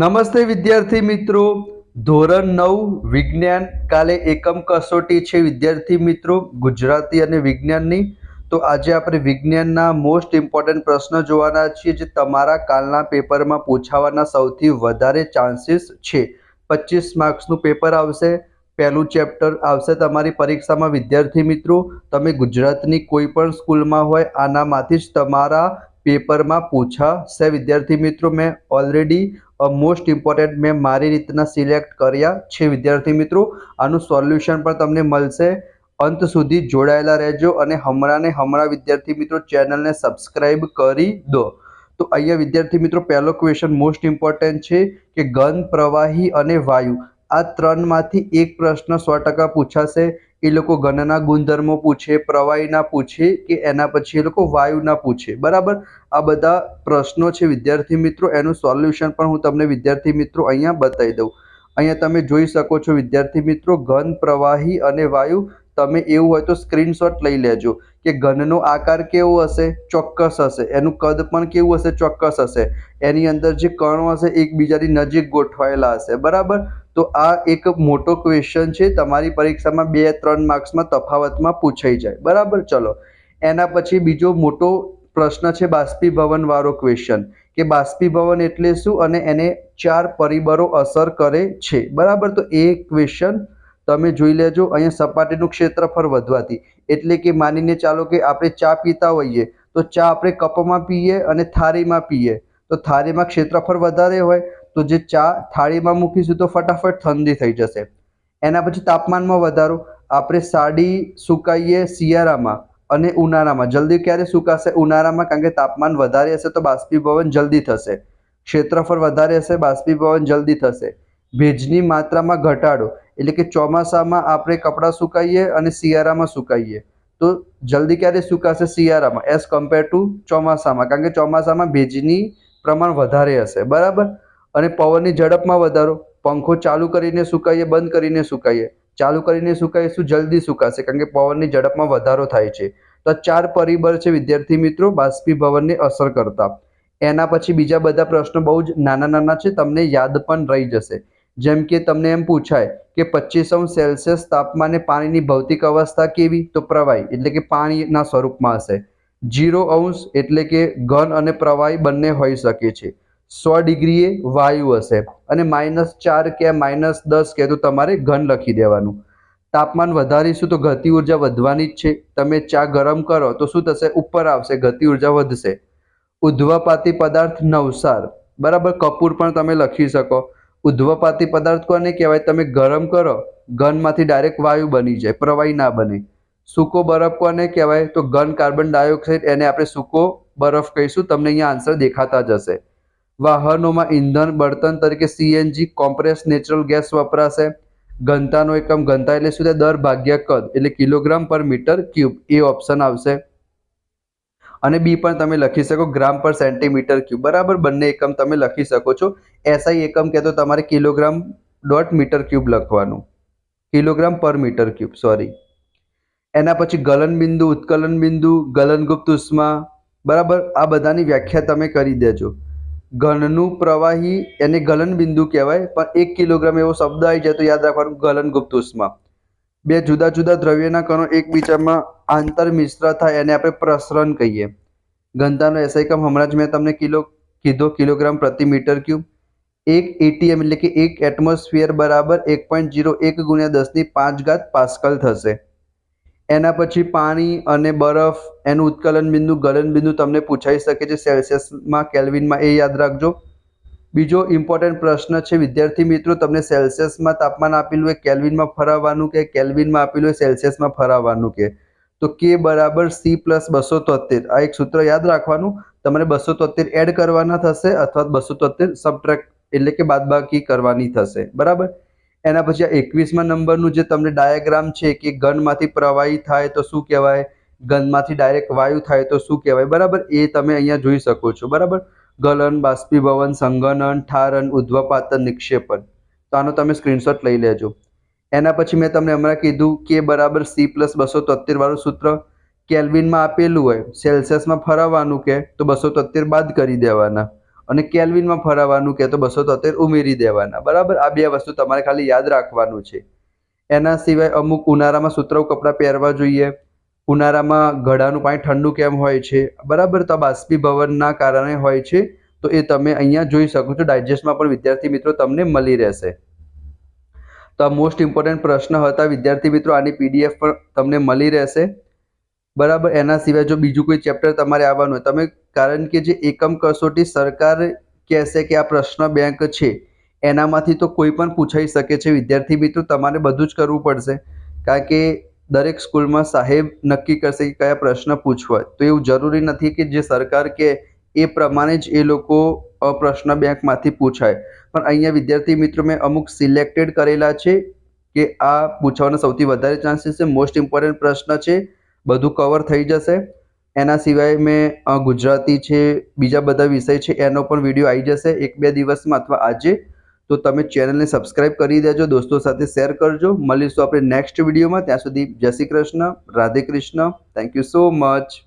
નમસ્તે વિદ્યાર્થી મિત્રો. ધોરણ નવ, વિજ્ઞાન. કાલે એકમ કસોટી છે વિદ્યાર્થી મિત્રો, ગુજરાતી અને વિજ્ઞાનની. તો આજે આપણે વિજ્ઞાનના મોસ્ટ ઇમ્પોર્ટન્ટ પ્રશ્નો જોવાના છીએ જે તમારા કાલના પેપરમાં પૂછાવાના સૌથી વધારે ચાન્સીસ છે. પચીસ માર્ક્સનું પેપર આવશે, પહેલું ચેપ્ટર આવશે તમારી પરીક્ષામાં વિદ્યાર્થી મિત્રો. તમે ગુજરાતની કોઈ પણ સ્કૂલમાં હોય, આનામાંથી જ તમારા પેપરમાં પૂછાશે વિદ્યાર્થી મિત્રો. મેં ઓલરેડી મોસ્ટ ઇમ્પોર્ટન્ટ મેં મારી રીતના સિલેક્ટ કર્યા છે વિદ્યાર્થી મિત્રો. આનું સોલ્યુશન પણ તમને મળશે. અંત સુધી જોડાયેલા રહેજો અને હમણાં ને હમણાં વિદ્યાર્થી મિત્રો ચેનલને સબસ્ક્રાઇબ કરી દો. તો અહીંયા વિદ્યાર્થી મિત્રો પહેલો ક્વેશ્ચન મોસ્ટ ઇમ્પોર્ટન્ટ છે કે ગન પ્રવાહી અને વાયુ. આ ત્રણમાંથી એક પ્રશ્ન સો ટકા પૂછાશે. એ લોકો ઘનના ગુણધર્મો પૂછે પ્રવાહીના પૂછે કે એના પછી એ લોકો વાયુના પૂછે. બરાબર? આ બધા પ્રશ્નો છે વિદ્યાર્થી મિત્રો. એનું સોલ્યુશન પણ હું તમને વિદ્યાર્થી મિત્રો અહીંયા બતાવી દઉં. અહીંયા તમે જોઈ શકો છો વિદ્યાર્થી મિત્રો, ઘન, પ્રવાહી અને વાયુ. તમે એવું હોય તો સ્ક્રીનશોટ લઈ લેજો કે ઘનનો આકાર કેવો હશે? ચોક્કસ હશે. એનું કદ પણ કેવું હશે? ચોક્કસ હશે. એની અંદર જે કણો હશે, એકબીજાની નજીક ગોઠવાયેલા હશે. બરાબર? તો આ એક મોટો ક્વેશ્ચન છે. તમારી પરીક્ષામાં બે ત્રણ માર્ક્સમાં તફાવતમાં પૂછાઈ જાય. બરાબર? ચલો. એના પછી બીજો મોટો પ્રશ્ન છે બાષ્પીભવન વાળો ક્વેશ્ચન કે બાષ્પીભવન એટલે શું? અને એને ચાર પરિબળો અસર કરે છે. બરાબર? તો એ ક્વેશ્ચન તમે જોઈ લેજો. અહીંયા સપાટીનું ક્ષેત્રફળ વધવાથી. એટલે કે માનીને ચાલો કે આપણે ચા પીતા હોઈએ. તો ચા આપણે કપમાં પીએ અને થાળીમાં પીએ. તો થાળીમાં ક્ષેત્રફળ વધારે હોય તો જે ચા થાળીમાં મૂકીશું તો ફટાફટ ઠંડી થઈ જશે. એના પછી તાપમાનમાં વધારો. આપણે સાડી સુકાઈએ શિયાળામાં અને ઉનાળામાં. જલ્દી ક્યારે સુકાશે? ઉનાળામાં કારણ કે તાપમાન વધારે હશે તો બાષ્પીભવન જલ્દી થશે. ક્ષેત્રફળ વધારે હશે, બાષ્પીભવન જલ્દી થશે. ભેજની માત્રામાં ઘટાડો. એટલે કે ચોમાસામાં આપણે કપડાં સુકાઈએ અને શિયાળામાં સુકાઈએ. તો જલ્દી ક્યારે સુકાશે? શિયાળામાં. એઝ કમ્પેર ટુ ચોમાસામાં. કારણ કે ચોમાસામાં ભેજની પ્રમાણ વધારે હશે. બરાબર? અને પવનની ઝડપમાં વધારો. પંખો ચાલુ કરીને સુકાઈએ, બંધ કરીને સુકાઈએ. ચાલુ કરીને સુકાઈએ શું જલ્દી સુકાશે? કારણ કે પવનની ઝડપમાં વધારો થાય છે. તો ચાર પરિબળ છે વિદ્યાર્થી મિત્રો, બાષ્પીભવનને અસર કરતા. એના પછી બીજા બધા પ્રશ્નો બહુ જ નાના નાના છે, તમને યાદ પણ રહી જશે. જેમ કે તમને એમ પૂછાય કે પચીસ સેલ્સિયસ તાપમાને પાણીની ભૌતિક અવસ્થા કેવી? તો પ્રવાહી, એટલે કે પાણીના સ્વરૂપમાં હશે. જીરો અંશ એટલે કે ઘન અને પ્રવાહી બંને હોઈ શકે છે. સો ડિગ્રીએ વાયુ હશે. અને માઇનસ ચાર કે માઇનસ દસ કે તો તમારે ઘન લખી દેવાનું. તાપમાન વધારીશું તો ગતિ ઊર્જા વધવાની જ છે. તમે ચા ગરમ કરો તો શું થશે? ઉપર આવશે ગતિ ઊર્જા વધશે. ઉધ્વપાતી પદાર્થ નવસાર. બરાબર? કપૂર પણ તમે લખી શકો. ઉધ્વપાતી પદાર્થ કોને કહેવાય? તમે ગરમ કરો, ઘનમાંથી ડાયરેક્ટ વાયુ બની જાય, પ્રવાહી ના બને. સૂકો બરફ કોને કહેવાય? તો ઘન કાર્બન ડાયોક્સાઇડ એને આપણે સૂકો બરફ કહીશું. તમને અહીંયા આન્સર દેખાતા જશે વાહનોમાં ઇંધણ બળતણ તરીકે સીએનજી કોમ્પ્રેસ નેચરલ ગેસ વપરાશે. ઘનતાનો એકમ ઘનતા એટલે શું દર ભાગ્યા કદ, એટલે કિલોગ્રામ પર મીટર ક્યુબ. એ ઓપ્શન આવશે. અને બી પણ તમે લખી શકો ગ્રામ પર સેન્ટીમીટર ક્યુબ. બરાબર? બંને એકમ તમે લખી શકો છો. એસઆઈ એકમ કહેતો તમારે કિલોગ્રામ ડોટ મીટર ક્યુબ લખવાનું. કિલોગ્રામ પર મીટર ક્યુબ સોરી એના પછી ગલન બિંદુ, ઉત્કલન બિંદુ, ગલનગુપ્ત ઉષ્મા. બરાબર? આ બધાની વ્યાખ્યા તમે કરી દેજો. ઘનનું પ્રવાહી એને ગલન બિંદુ કહેવાય, પણ એક કિલોગ્રામ એવો શબ્દ આવી જાય તો યાદ રાખવાનું ગલનગુપ્ત ઉષ્મા બે જુદા જુદા દ્રવ્યના કણો એકબીજામાં આંતર મિશ્ર થાય એને આપણે પ્રસરણ કહીએ. ઘનતાનો એસઆઈકમ હમણાં જ મેં તમને કિલો, કીધો કિલોગ્રામ પ્રતિ મીટર ક્યુબ. એક એટીએમ એટલે કે એક એટમોસ્ફિયર બરાબર એક પોઈન્ટ જીરો એક ગુણ્યા દસની પાંચ ઘાત પાસ્કલ થશે. એના પછી પાણી અને બરફ, એનું ઉત્કલન બિંદુ, ગલન બિંદુ તમને પૂછાઈ શકે છે. સેલ્સિયસમાં, કેલ્વિનમાં એ યાદ રાખજો. બીજો ઇમ્પોર્ટન્ટ પ્રશ્ન છે, વિદ્યાર્થી મિત્રો, તમને સેલ્સિયસમાં તાપમાન આપેલું હોય, કેલ્વિનમાં ફરાવવાનું કે કેલ્વિનમાં આપેલું હોય, સેલ્સિયસમાં ફરાવવાનું કે? તો કે બરાબર સી પ્લસ બસો તોતેર. આ એક સૂત્ર યાદ રાખવાનું. તમારે બસો તોતેર એડ કરવાના થશે અથવા બસો તોતેર સબટ્રેક્ટ એટલે કે બાદબાકી કરવાની થશે. બરાબર? એના પછી આ એકવીસમાં નંબરનું જે તમને ડાયાગ્રામ છે કે ગનમાંથી પ્રવાહી થાય તો શું કહેવાય? ગનમાંથી ડાયરેક્ટ વાયુ થાય તો શું કહેવાય? બરાબર? એ તમે અહીંયા જોઈ શકો છો. બરાબર? ગલન, બાષ્પીભવન, સંગનન, ઠારન, ઉદ્વપાતન નિક્ષેપણ તો આનો તમે સ્ક્રીનશોટ લઈ લેજો. એના પછી મેં તમને હમણાં કીધું કે બરાબર સી પ્લસ બસો તોતેર વાળું સૂત્ર કેલ્વિનમાં આપેલું હોય. સેલ્સિયસમાં ફરાવવાનું કે તો બસો તોતેર બાદ કરી દેવાના. અને કેલ્વિનમાં ફરાવવાનું કે તો બસો તોતેર ઉમેરી દેવાના. બરાબર? આ બે વસ્તુ તમારે ખાલી યાદ રાખવાનું છે. એના સિવાય અમુક ઉનાળામાં સુતરાઉ કપડાં પહેરવા જોઈએ. ઉનાળામાં ઘડાનું પાણી ઠંડુ કેમ હોય છે? બરાબર? તો બાષ્પીભવનના કારણે હોય છે. તો એ તમે અહીંયા જોઈ શકો છો. ડાયજેસ્ટમાં પણ વિદ્યાર્થી મિત્રો તમને મળી રહેશે. તો આ મોસ્ટ ઇમ્પોર્ટન્ટ પ્રશ્ન હતા. વિદ્યાર્થી મિત્રો, આની પીડીએફ પણ તમને મળી રહેશે. બરાબર, એના સિવાય જો બીજું કોઈ ચેપ્ટર તમારે આવવાનું હોય, તમે કારણ કે જે એકમ કસોટી સરકાર કહેશે કે આ પ્રશ્ન બેંક છે, એનામાંથી તો કોઈ પણ પૂછાઈ શકે છે. વિદ્યાર્થી મિત્રો, તમારે બધું જ કરવું પડશે. કારણ કે દરેક સ્કૂલમાં સાહેબ નક્કી કરશે કે કયા પ્રશ્ન પૂછવા તો એવું જરૂરી નથી કે જે સરકાર કે એ પ્રમાણે જ એ લોકો પ્રશ્ન બેંકમાંથી પૂછાય. પણ અહીંયા વિદ્યાર્થી મિત્રો, મેં અમુક સિલેક્ટેડ કરેલા છે કે આ પૂછવાનો સૌથી વધારે ચાન્સીસ છે. મોસ્ટ ઇમ્પોર્ટન્ટ પ્રશ્ન છે બધું કવર થઈ જશે. એના સિવાય મેં ગુજરાતી છે, બીજા બધા વિષય છે, એનો પણ વીડિયો આવી જશે એક બે દિવસમાં અથવા આજે. તો તમે ચેનલને સબસ્ક્રાઇબ કરી દેજો, દોસ્તો સાથે શેર કરજો. મળીશું આપણે નેક્સ્ટ વિડીયોમાં ત્યાં સુધી જય Shri Krishna, Radhe Krishna. Thank you so much